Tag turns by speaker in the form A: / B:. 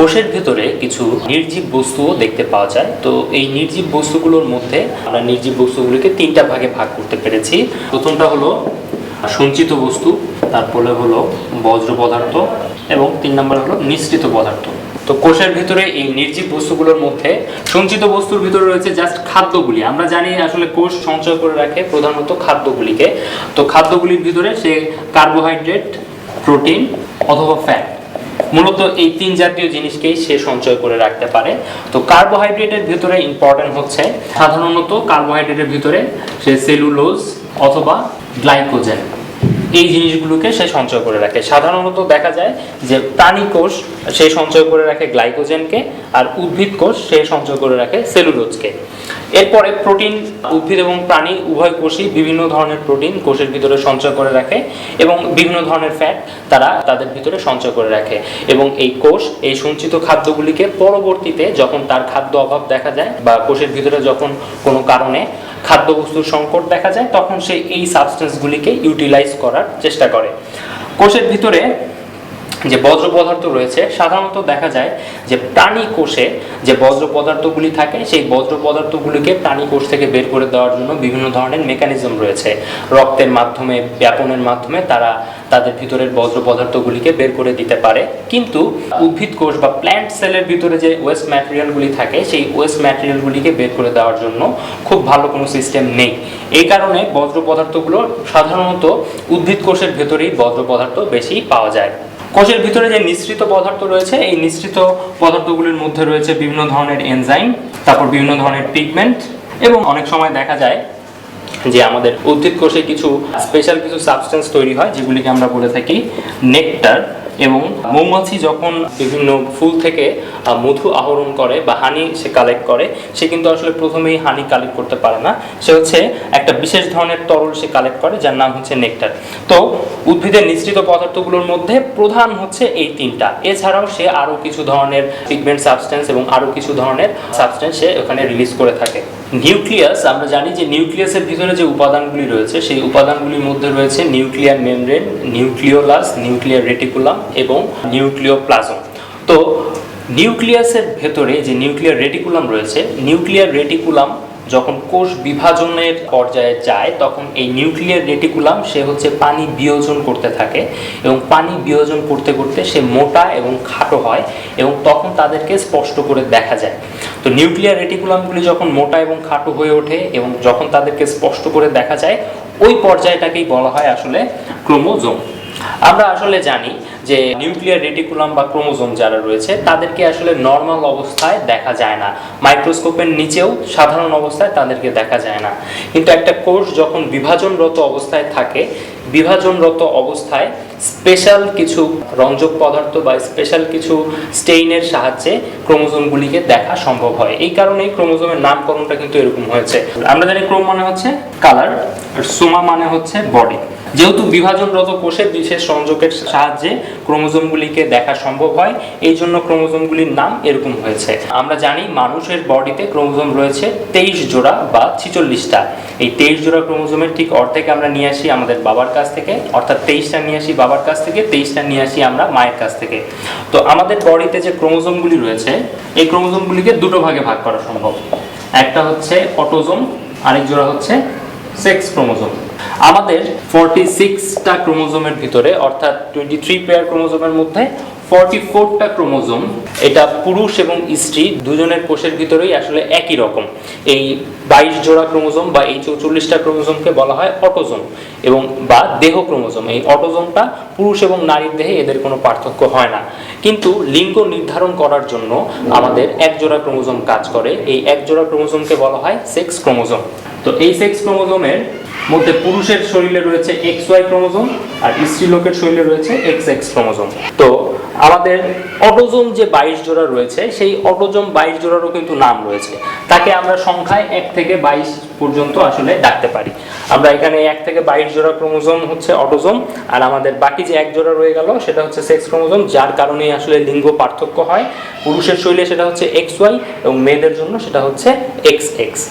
A: কোষের ভেতরে কিছু নির্জীব বস্তুও দেখতে পাওয়া যায়। তো এই নির্জীব বস্তুগুলোর মধ্যে আমরা নির্জীব বস্তুগুলিকে তিনটা ভাগে ভাগ করতে পেরেছি। প্রথমটা হলো সঞ্চিত বস্তু, তারপরে হলো বজ্র পদার্থ এবং তিন নম্বর হলো নিঃসৃত পদার্থ। তো কোষের ভিতরে এই নির্জীব বস্তুগুলোর মধ্যে সঞ্চিত বস্তুর ভিতরে রয়েছে জাস্ট খাদ্যগুলি। আমরা জানি আসলে কোষ সঞ্চয় করে রাখে প্রধানত খাদ্যগুলিকে। তো খাদ্যগুলির ভিতরে সে কার্বোহাইড্রেট প্রোটিন অথবা ফ্যাট মূলত এই তিন জাতীয় জিনিসকেই সে সঞ্চয় করে রাখতে পারে। তো কার্বোহাইড্রেটের ভিতরে ইম্পর্টেন্ট হচ্ছে সাধারণত কার্বোহাইড্রেটের ভিতরে সে সেলুলোজ অথবা গ্লাইকোজেন এই জিনিসগুলোকে সে সঞ্চয় করে রাখে। সাধারণত দেখা যায় যে প্রাণী কোষ, সে সঞ্চয় করে রাখে গ্লাইকোজেনকে, আর উদ্ভিদ কোষ, সে সঞ্চয় করে রাখে সেলুলোজকে। এরপরে প্রোটিন, উদ্ভিদ এবং প্রাণী, উভয় কোষই বিভিন্ন ধরনের প্রোটিন কোষের ভিতরে সঞ্চয় করে রাখে এবং বিভিন্ন ধরনের ফ্যাট তারা তাদের ভিতরে সঞ্চয় করে রাখে এবং এই কোষ, এই সঞ্চিত খাদ্যগুলিকে পরবর্তীতে যখন তার খাদ্য অভাব দেখা যায় বা কোষের ভিতরে যখন কোনো কারণে খাদ্যবস্তুর সংকট দেখা যায় তখন সে এই সাবস্টেন্সগুলিকে ইউটিলাইজ করার চেষ্টা করে। কোষের ভিতরে যে বজ্র পদার্থ রয়েছে, সাধারণত দেখা যায় যে প্রাণী কোষে যে বজ্র পদার্থগুলি থাকে, সেই বজ্র পদার্থগুলিকে প্রাণী কোষ থেকে বের করে দেওয়ার জন্য বিভিন্ন ধরনের মেকানিজম রয়েছে। রক্তের মাধ্যমে, ব্যাপনের মাধ্যমে তারা তাদের ভিতরের বজ্র পদার্থগুলিকে বের করে দিতে পারে। কিন্তু উদ্ভিদ কোষ বা প্ল্যান্ট সেলের ভিতরে যে ওয়েস্ট ম্যাটেরিয়ালগুলি থাকে, সেই ওয়েস্ট ম্যাটেরিয়ালগুলিকে বের করে দেওয়ার জন্য খুব ভালো কোনো সিস্টেম নেই। এই কারণে বজ্র পদার্থগুলো সাধারণত উদ্ভিদ কোষের ভেতরেই বজ্র পদার্থ বেশি পাওয়া যায়। কোষের ভিতরে যে নিঃসৃত পদার্থ রয়েছে, এই নিঃসৃত পদার্থগুলির মধ্যে রয়েছে বিভিন্ন ধরনের এনজাইম তারপর বিভিন্ন ধরনের পিগমেন্ট এবং অনেক সময় দেখা যায় যে আমাদের উদ্ভিদ কোষে কিছু স্পেশাল কিছু সাবস্টেন্স তৈরি হয়, যেগুলিকে আমরা বলে থাকি নেকটার এবং মৌমাছি যখন বিভিন্ন ফুল থেকে মধু আহরণ করে বা হানি সে কালেক্ট করে, সে কিন্তু আসলে প্রথমেই হানি কালেক্ট করতে পারে না। সে হচ্ছে একটা বিশেষ ধরনের তরল সে কালেক্ট করে, যার নাম হচ্ছে নেকটার তো উদ্ভিদের নিঃসৃত পদার্থগুলোর মধ্যে প্রধান হচ্ছে এই তিনটা। এছাড়াও সে আরও কিছু ধরনের পিগমেন্ট সাবস্টেন্স এবং আরও কিছু ধরনের সাবস্টেন্স সে ওখানে রিলিজ করে থাকে। নিউক্লিয়াস আমরা জানি যে নিউক্লিয়াসের ভিতরে যে উপাদানগুলি রয়েছে, সেই উপাদানগুলির মধ্যে রয়েছে nuclear membrane nucleolus nuclear reticulum এবং নিউক্লিওপ্লাজম তো নিউক্লিয়াসের ভেতরে যে নিউক্লিয়ার রেটিকুলাম রয়েছে নিউক্লিয়ার রেটিকুলাম যখন কোষ বিভাজনের পর্যায়ে যায়, তখন এই নিউক্লিয়ার রেটিকুলাম সে হচ্ছে পানি বিয়োজন করতে থাকে এবং পানি বিয়োজন করতে করতে সে মোটা এবং খাটো হয় এবং তখন তাদেরকে স্পষ্ট করে দেখা যায়। তো নিউক্লিয়ার রেটিকুলামগুলি যখন মোটা এবং খাটো হয়ে ওঠে এবং যখন তাদেরকে স্পষ্ট করে দেখা যায়, ওই পর্যায়টাকেই বলা হয় আসলে ক্রোমোজোম। আমরা আসলে জানি যে নিউক্লিয়ার রেটিকুলাম বা ক্রোমোজোম যারা রয়েছে, তাদেরকে আসলে নর্মাল অবস্থায় দেখা যায় না। মাইক্রোস্কোপের নিচেও সাধারণ অবস্থায় তাদেরকে দেখা যায় না। কিন্তু একটা কোষ যখন বিভাজনরত অবস্থায় থাকে বিভাজনরত অবস্থায় স্পেশাল কিছু রঞ্জক পদার্থ বা স্পেশাল কিছু স্টেইনের সাহায্যে ক্রোমোজোমগুলিকে দেখা সম্ভব হয়। এই কারণেই ক্রোমোজোমের নামকরণটা কিন্তু এরকম হয়েছে। আমরা জানি ক্রোম মানে হচ্ছে কালার আর সোমা মানে হচ্ছে বডি যেহেতু বিভাজনরত কোষের বিশেষ সংযোগের সাহায্যে ক্রোমোজোমগুলিকে দেখা সম্ভব হয়, এই জন্য ক্রোমোজোমগুলির নাম এরকম হয়েছে। আমরা জানি মানুষের বডিতে ক্রোমোজোম রয়েছে তেইশ জোড়া বা ছিচল্লিশটা। এই তেইশ জোড়া ক্রোমোজোমের ঠিক অর্ধেক আমরা নিয়ে আসি আমাদের বাবার কাছ থেকে, অর্থাৎ তেইশটা নিয়ে আসি বাবার কাছ থেকে, তেইশটা নিয়ে আসি আমরা মায়ের কাছ থেকে। তো আমাদের বডিতে যে ক্রোমোজোমগুলি রয়েছে, এই ক্রোমোজোমগুলিকে দুটো ভাগে ভাগ করা সম্ভব। একটা হচ্ছে অটোজোম, আরেক জোড়া হচ্ছে সেক্স ক্রোমোজোম। আমাদের ফর্টি সিক্সটা ক্রোমোজোমের ভিতরে, অর্থাৎ টোয়েন্টি থ্রি পেয়ার ক্রোমোজোমের মধ্যে ফর্টি ফোরটা ক্রোমোজোম, এটা পুরুষ এবং স্ত্রী, দুজনের কোষের ভিতরেই আসলে একই রকম। এই বাইশ জোড়া ক্রোমোজোম বা এই চৌচল্লিশটা ক্রোমোজোমকে বলা হয় অটোজোম এবং বা দেহ ক্রোমোজোম। এই অটোজোমটা পুরুষ এবং নারীর দেহে এদের কোনো পার্থক্য হয় না। কিন্তু লিঙ্গ নির্ধারণ করার জন্য আমাদের এক জোড়া ক্রোমোজোম কাজ করে। এই এক জোড়া ক্রোমোজোমকে বলা হয় সেক্স ক্রোমোজোম। তো এই সেক্স ক্রোমোজোমের মধ্যে পুরুষের শরীরে রয়েছে এক্স ওয়াই ক্রোমোজোম আর স্ত্রী লোকের শরীরে রয়েছে এক্স এক্স ক্রোমোজোম। তো আমাদের অটোজোম যে বাইশ জোড়া রয়েছে, সেই অটোজোম বাইশ জোড়ারও কিন্তু নাম রয়েছে। তাকে আমরা সংখ্যায় এক থেকে বাইশ পর্যন্ত আসলে ডাকতে পারি। আমরা এখানে এক থেকে বাইশ জোড়া ক্রোমোজোম হচ্ছে অটোজোম, আর আমাদের বাকি যে এক জোড়া রয়ে গেল, সেটা হচ্ছে সেক্স ক্রোমোজোম, যার কারণে আসলে লিঙ্গ পার্থক্য হয়। পুরুষের শরীরে সেটা হচ্ছে এক্স ওয়াই এবং মেয়েদের জন্য সেটা হচ্ছে এক্স এক্স